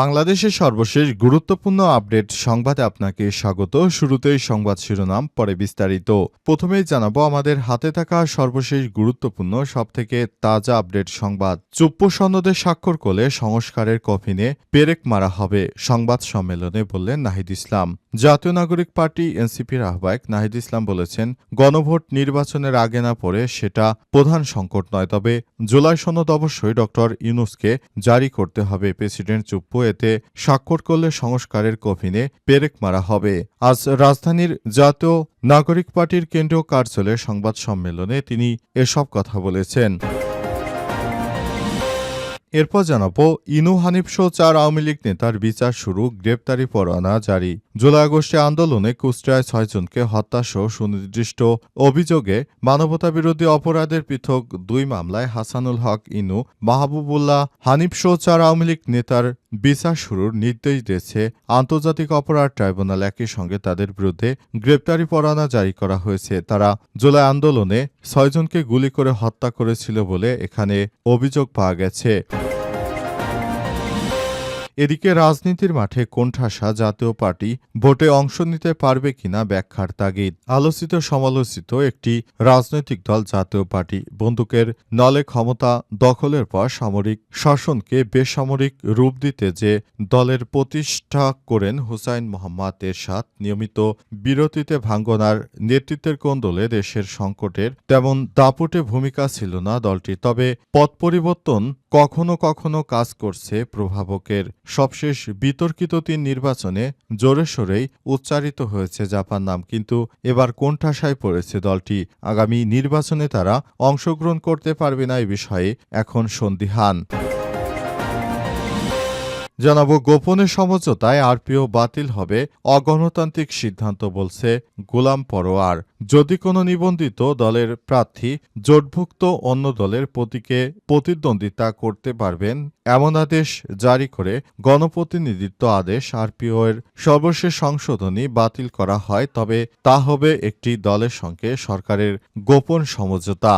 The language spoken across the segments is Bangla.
বাংলাদেশের সর্বশেষ গুরুত্বপূর্ণ আপডেট সংবাদে আপনাকে স্বাগত। শুরুতেই সংবাদ শিরোনাম, পরে বিস্তারিত। প্রথমেই জানাব, আমাদের হাতে থাকা সর্বশেষ গুরুত্বপূর্ণ, সবথেকে তাজা আপডেট সংবাদ। চুপ্প সনদে স্বাক্ষর করলে সংস্কারের কফিনে পেরেক মারা হবে, সংবাদ সম্মেলনে বললেন নাহিদ ইসলাম। জাতীয় নাগরিক পার্টি এনসিপির আহ্বায়ক নাহিদ ইসলাম বলেছেন, গণভোট নির্বাচনের আগে না পড়ে সেটা প্রধান সংকট নয়, তবে জুলাই সনদ অবশ্যই ডক্টর ইউনুসকে জারি করতে হবে, প্রেসিডেন্ট চুপ্পু এতে স্বাক্ষর করলে সংস্কারের কফিনে পেরেক মারা হবে। আজ রাজধানীর জাতীয় নাগরিক পার্টির কেন্দ্রীয় কার্যালয়ে সংবাদ সম্মেলনে তিনি এসব কথা বলেছেন। এরপর জানাব, ইনু হানিফ সহ চার আওয়ামী লীগ নেতার বিচার শুরু, গ্রেপ্তারি পরোয়ানা জারি। জুলাই আগস্টে আন্দোলনে কুষ্টিয়ায় ছয়জনকে হত্যাসহ সুনির্দিষ্ট অভিযোগে মানবতাবিরোধী অপরাধের পৃথক দুই মামলায় হাসানুল হক ইনু, মাহবুবুল্লাহ হানিফ সহ চার আওয়ামী লীগ নেতার বিচার শুরুর নির্দেশ দিয়েছে। আন্তর্জাতিক অপরাধ ট্রাইব্যুনাল একই সঙ্গে তাদের বিরুদ্ধে গ্রেপ্তারি পরোয়ানা জারি করা হয়েছে। তারা জুলাই আন্দোলনে ছয়জনকে গুলি করে হত্যা করেছিল বলে এখানে অভিযোগ পাওয়া গেছে। এদিকে রাজনীতির মাঠে কোণঠাসা জাতীয় পার্টি ভোটে অংশ নিতে পারবে কিনা ব্যাখ্যার তাগিদ। আলোচিত সমালোচিত একটি রাজনৈতিক দল জাতীয় পার্টি। বন্দুকের নলে ক্ষমতা দখলের পর সামরিক শাসনকে বেসামরিক রূপ দিতে যে দলের প্রতিষ্ঠা করেন হুসাইন মোহাম্মদ এরশাদ, নিয়মিত বিরতিতে ভাঙ্গনার নেতৃত্বের কোন্দলে দেশের সংকটের তেমন দাপুটে ভূমিকা ছিল না দলটি। তবে পথ পরিবর্তন কখনো কখনো কাজ করছে প্রভাবকের সবশেষ বিতর্কিত তিন নির্বাচনে জোরে সোরেই উচ্চারিত হয়েছে জাপান নাম, কিন্তু এবার কোণঠাসায় পড়েছে দলটি। আগামী নির্বাচনে তারা অংশগ্রহণ করতে পারবে না এ বিষয়ে এখন সন্দিহান। জানাব, গোপনে সমঝোতায় আরপিও বাতিল হবে, অগণতান্ত্রিক সিদ্ধান্ত বলছে গোলাম পরোয়ার। যদি কোনো নিবন্ধিত দলের প্রার্থী জোটভুক্ত অন্য দলের প্রতীকে প্রতিদ্বন্দ্বিতা করতে পারবেন, এমন আদেশ জারি করে গণপ্রতিনিধিত্ব আদেশ আরপিও এর সর্বশেষ সংশোধনী বাতিল করা হয়, তবে তা হবে একটি দলের সঙ্গে সরকারের গোপন সমঝোতা।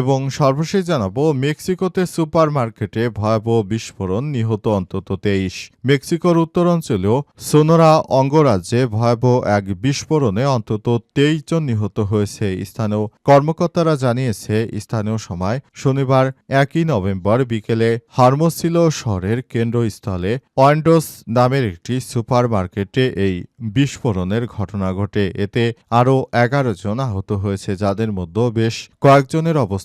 এবং সর্বশেষ জানাব, মেক্সিকোতে সুপার মার্কেটে ভয়াবহ বিস্ফোরণ নিহত অন্তত তেইশ। মেক্সিকোর উত্তরাঞ্চলীয় সোনোরা অঙ্গরাজ্যে ভয়াবহ এক বিস্ফোরণে অন্তত তেইশ জন নিহত হয়েছে। স্থানীয় কর্মকর্তারা জানিয়েছে, স্থানীয় সময় শনিবার একই নভেম্বর বিকেলে হারমোসিলো শহরের কেন্দ্রস্থলে অয়েন্ডোস নামের একটি সুপার মার্কেটে এই বিস্ফোরণের ঘটনা ঘটে। এতে আরও এগারো জন আহত হয়েছে, যাদের মধ্যে বেশ কয়েকজনের অবস্থা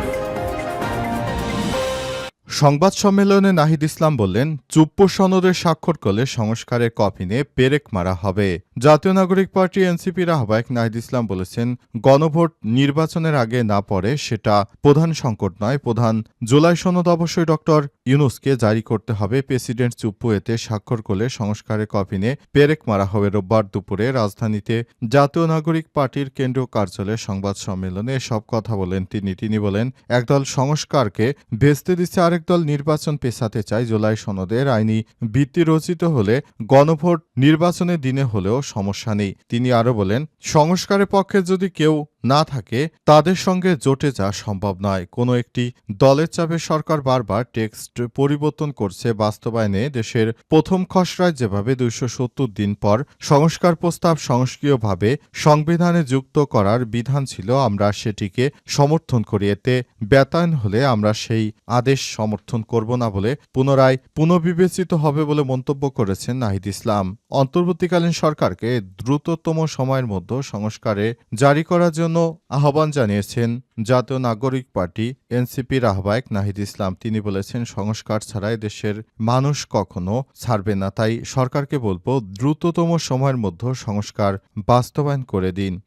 সংবাদ সম্মেলনে নাহিদ ইসলাম বললেন, চুপ্প সনদে স্বাক্ষর করলে সংস্কারের কফিনে পেরেক মারা হবে। জাতীয় নাগরিক পার্টি এনসিপির আহ্বায়ক নাহিদ ইসলাম বলেছেন, গণভোট নির্বাচনের আগে না পড়ে সেটা প্রধান সংকট নয়। প্রধান জুলাই সনদ অবশ্যই ডক্টর ইউনুসকে জারি করতে হবে। প্রেসিডেন্ট চুপ্পু এতে স্বাক্ষর করলে সংস্কারের কফিনে পেরেক মারা হবে রোববার দুপুরে। রাজধানীতে জাতীয় নাগরিক পার্টির কেন্দ্রীয় কার্যালয়ে সংবাদ সম্মেলনে সব কথা বলেন তিনি। তিনি বলেন, একদল সংস্কারকে ভেস্তে দিচ্ছে আরেক দল নির্বাচন পেছাতে চায় জুলাই সনদের আইনি ভিত্তি রচিত হলে গণভোট নির্বাচনের দিনে হলেও সমস্যা নেই। তিনি আরও বলেন, সংস্কারের পক্ষে যদি কেউ না থাকে, তাদের সঙ্গে জোটে যাওয়া সম্ভব নয়। কোনো একটি দলের চাপে সরকার বারবার টেক্সট পরিবর্তন করছে বাস্তবায়নে দেশের প্রথম খসড়ায় যেভাবে দুইশো সত্তর দিন পর সংস্কার প্রস্তাব সংস্কীয়ভাবে সংবিধানে যুক্ত করার বিধান ছিল, আমরা সেটিকে সমর্থন করি। এতে ব্যতায়ন হলে আমরা সেই আদেশ সমর্থন করব না বলে পুনরায় পুনর্বিবেচিত হবে বলে মন্তব্য করেছেন নাহিদ ইসলাম। অন্তর্বর্তীকালীন সরকারকে দ্রুততম সময়ের মধ্যে সংস্কারে জারি করার জন্য আহ্বান জানিয়েছেন জাতীয় নাগরিক পার্টি এনসিপির আহ্বায়ক নাহিদ ইসলাম, তিনি বলেছেন, সংস্কার ছাড়া দেশের মানুষ কখনো ছাড়বে না। তাই সরকারকে বলব, দ্রুততম সময়ের মধ্যে সংস্কার বাস্তবায়ন করে দিন।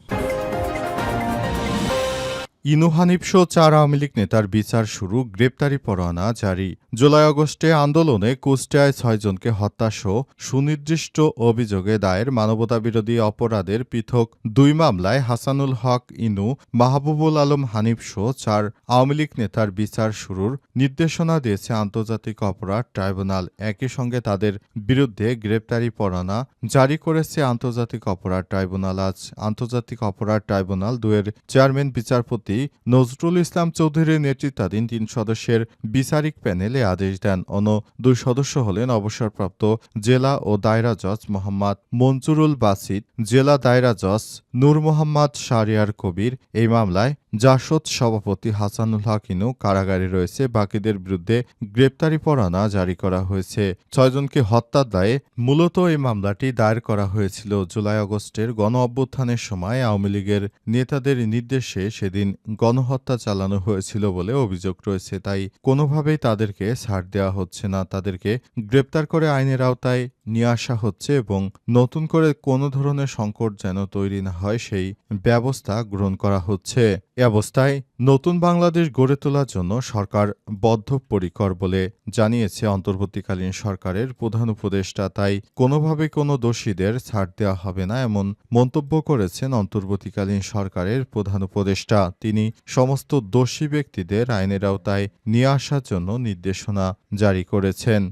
ইনু হানিফ চার আওয়ামী লীগ নেতার বিচার শুরু, গ্রেপ্তারি পরোয়ানা জারি। জুলাই আগস্টে আন্দোলনে কুষ্টিয়ায় ছয়জনকে হত্যাসহ সুনির্দিষ্ট অভিযোগে দায়ের মানবতাবিরোধী অপরাধের পৃথক দুই মামলায় হাসানুল হক, ইনু, মাহবুবুল আলম হানিফ সহ চার আওয়ামী লীগ নেতার বিচার শুরুর নির্দেশনা দিয়েছে আন্তর্জাতিক অপরাধ ট্রাইব্যুনাল। একই সঙ্গে তাদের বিরুদ্ধে গ্রেপ্তারি পরোয়ানা জারি করেছে আন্তর্জাতিক অপরাধ ট্রাইব্যুনাল। আজ আন্তর্জাতিক অপরাধ ট্রাইব্যুনাল দুয়ের চেয়ারম্যান, বিচারপতি নজরুল ইসলাম চৌধুরীর নেতৃত্বাধীন তিন সদস্যের বিচারিক প্যানেলে আদেশ দেন। অন্য দুই সদস্য হলেন অবসরপ্রাপ্ত জেলা ও দায়রা জজ মোহাম্মদ মঞ্জুরুল বাসিদ, জেলা দায়রা জজ নূর মোহাম্মদ শারিয়ার কবির। এই মামলায় জাসদ সভাপতি হাসানুল হাকিনও কারাগারে রয়েছে। বাকিদের বিরুদ্ধে গ্রেপ্তারি পরোয়ানা জারি করা হয়েছে। ছয়জনকে হত্যার দায়ে মূলত এই মামলাটি দায়ের করা হয়েছিল জুলাই আগস্টের গণ অভ্যুত্থানের সময়। আওয়ামী লীগের নেতাদের নির্দেশে সেদিন গণহত্যা চালানো হয়েছিল বলে অভিযোগ রয়েছে। তাই কোনোভাবেই তাদেরকে ছাড় দেওয়া হচ্ছে না। তাদেরকে গ্রেপ্তার করে আইনের আওতায় নিয়ে আসা হচ্ছে এবং নতুন করে কোনো ধরনের সংকট যেন তৈরি না হয়, সেই ব্যবস্থা গ্রহণ করা হচ্ছে। এ অবস্থায় নতুন বাংলাদেশ গড়ে তোলার জন্য সরকার বদ্ধপরিকর বলে জানিয়েছে অন্তর্বর্তীকালীন সরকারের প্রধান উপদেষ্টা। তাই কোনোভাবে কোনো দোষীদের ছাড় দেওয়া হবে না এমন মন্তব্য করেছেন অন্তর্বর্তীকালীন সরকারের প্রধান উপদেষ্টা। তিনি সমস্ত দোষী ব্যক্তিদের আইনের আওতায় নিয়ে আসার জন্য নির্দেশনা জারি করেছেন।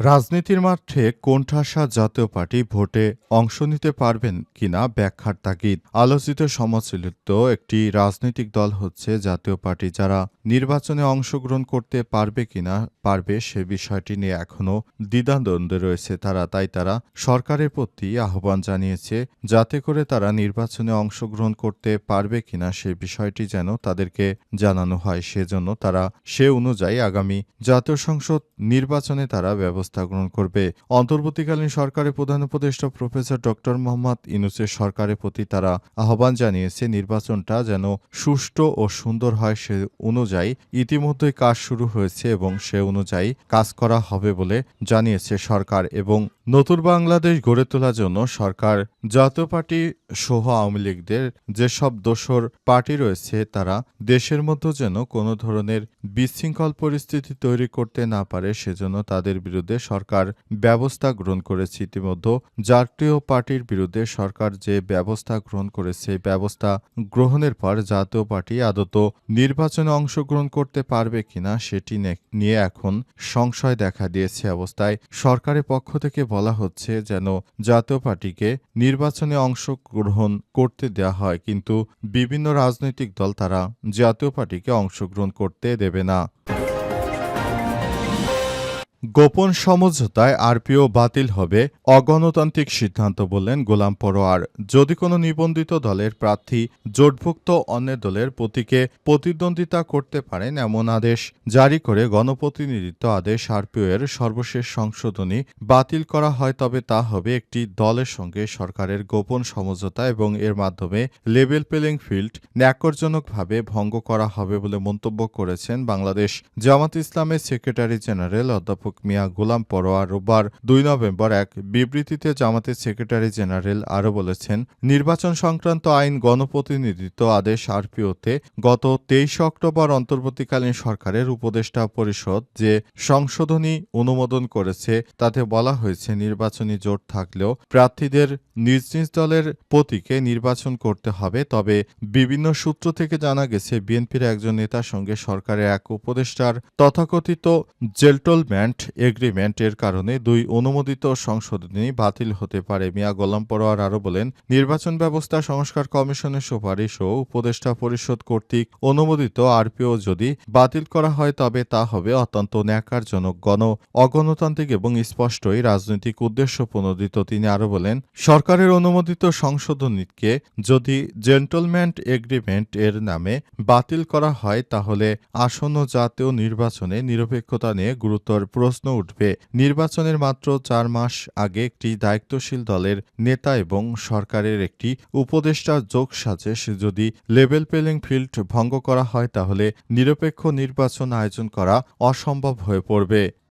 রাজনীতির মাঠে কোণঠাসা জাতীয় পার্টি ভোটে অংশ নিতে পারবেন কিনা ব্যাখ্যার তাগিদ। আলোচিত সমালোচিত একটি রাজনৈতিক দল হচ্ছে জাতীয় পার্টি। যারা নির্বাচনে অংশগ্রহণ করতে পারবে কিনা, পারবে সে বিষয়টি নিয়ে এখনও দ্বিধাদ্বন্দ্বে রয়েছে তারা। তাই তারা সরকারের প্রতি আহ্বান জানিয়েছে যাতে করে তারা নির্বাচনে অংশগ্রহণ করতে পারবে কিনা সে বিষয়টি যেন তাদেরকে জানানো হয়। সেজন্য তারা সে অনুযায়ী আগামী জাতীয় সংসদ নির্বাচনে তারা ব্যবস্থা গ্রহণ করবে। অন্তর্বর্তীকালীন সরকারের প্রধান উপদেষ্টা প্রফেসর ডক্টর মোহাম্মদ ইনুসের সরকারের প্রতি তারা আহ্বান জানিয়েছে, নির্বাচনটা যেন সুষ্ঠু ও সুন্দর হয় সে অনুযায়ী ইতিমধ্যে কাজ শুরু হয়েছে এবং সে অনুযায়ী কাজ করা হবে বলে জানিয়েছে সরকার এবং নতুন বাংলাদেশ গড়ে তোলার জন্য সরকার, জাতীয় পার্টি সহ আওয়ামী লীগদের যেসব দোসর পার্টি রয়েছে, তারা দেশের মধ্যে যেন কোনো ধরনের বিশৃঙ্খল পরিস্থিতি তৈরি করতে না পারে, সেজন্য তাদের বিরুদ্ধে সরকার ব্যবস্থা গ্রহণ করেছে। ইতিমধ্যে জাতীয় পার্টির বিরুদ্ধে সরকার যে ব্যবস্থা গ্রহণ করেছে ব্যবস্থা গ্রহণের পর জাতীয় পার্টি আদত নির্বাচনে অংশগ্রহণ করতে পারবে কিনা, সেটি নিয়ে এখন সংশয় দেখা দিয়েছে অবস্থায় সরকারের পক্ষ থেকে বলা হচ্ছে যেন জাতীয় পার্টিকে নির্বাচনে অংশগ্রহণ করতে দেয়া হয়, কিন্তু বিভিন্ন রাজনৈতিক দল তারা জাতীয় পার্টিকে অংশগ্রহণ করতে দেবে না। গোপন সমঝোতায় আরপিও বাতিল হবে অগণতান্ত্রিক সিদ্ধান্ত বললেন গোলাম পরোয়ার। যদি কোনো নিবন্ধিত দলের প্রার্থী জোটভুক্ত অন্য দলের প্রতীকে প্রতিদ্বন্দ্বিতা করতে পারেন এমন আদেশ জারি করে গণপ্রতিনিধিত্ব আদেশ আরপিও এর সর্বশেষ সংশোধনী বাতিল করা হয়, তবে তা হবে একটি দলের সঙ্গে সরকারের গোপন সমঝোতা এবং এর মাধ্যমে লেভেল প্লেইং ফিল্ড ন্যাকরজনকভাবে ভঙ্গ করা হবে বলে মন্তব্য করেছেন বাংলাদেশ জামাত ইসলামের সেক্রেটারি জেনারেল অধ্যাপক মিয়া গোলাম পরোয়া রোববার দুই নভেম্বর এক বিবৃতিতে জামাতের সেক্রেটারি জেনারেল আরও বলেছেন, নির্বাচন সংক্রান্ত আইন গণপ্রতিনিধিত্ব আদেশ আরপিওতে গত তেইশ অক্টোবর অন্তর্বর্তীকালীন সরকারের উপদেষ্টা পরিষদ যে সংশোধনী অনুমোদন করেছে, তাতে বলা হয়েছে নির্বাচনী জোট থাকলেও প্রার্থীদের নিজ নিজ দলের প্রতীকে নির্বাচন করতে হবে। তবে বিভিন্ন সূত্র থেকে জানা গেছে, বিএনপির একজন নেতার সঙ্গে সরকারের এক উপদেষ্টার তথাকথিত জেন্টলম্যান্ট এগ্রিমেন্ট এর কারণে দুই অনুমোদিত সংশোধনী বাতিল হতে পারে। মিয়া গোলাম পরোয়ার আরও বলেন, নির্বাচন ব্যবস্থা সংস্কার কমিশনের সুপারিশ ও উপদেষ্টা পরিষদ কর্তৃক অনুমোদিত আরপিও যদি বাতিল করা হয়, তবে তা হবে অত্যন্ত ন্যাকারজনক, গণ অগণতান্ত্রিক এবং স্পষ্টই রাজনৈতিক উদ্দেশ্য প্রণোদিত। তিনি আরও বলেন, সরকারের অনুমোদিত সংশোধনীকে যদি জেন্টলম্যান্ট এগ্রিমেন্ট এর নামে বাতিল করা হয়, তাহলে আসন্ন জাতীয় নির্বাচনে নিরপেক্ষতা নিয়ে গুরুতর প্রশ্ন উঠবে। নির্বাচনের মাত্র চার মাস আগে একটি দায়িত্বশীল দলের নেতা এবং সরকারের একটি উপদেষ্টা যোগ সাজেশ। যদি লেভেল প্লেইং ফিল্ড ভঙ্গ করা হয়, তাহলে নিরপেক্ষ নির্বাচন আয়োজন করা অসম্ভব হয়ে পড়বে।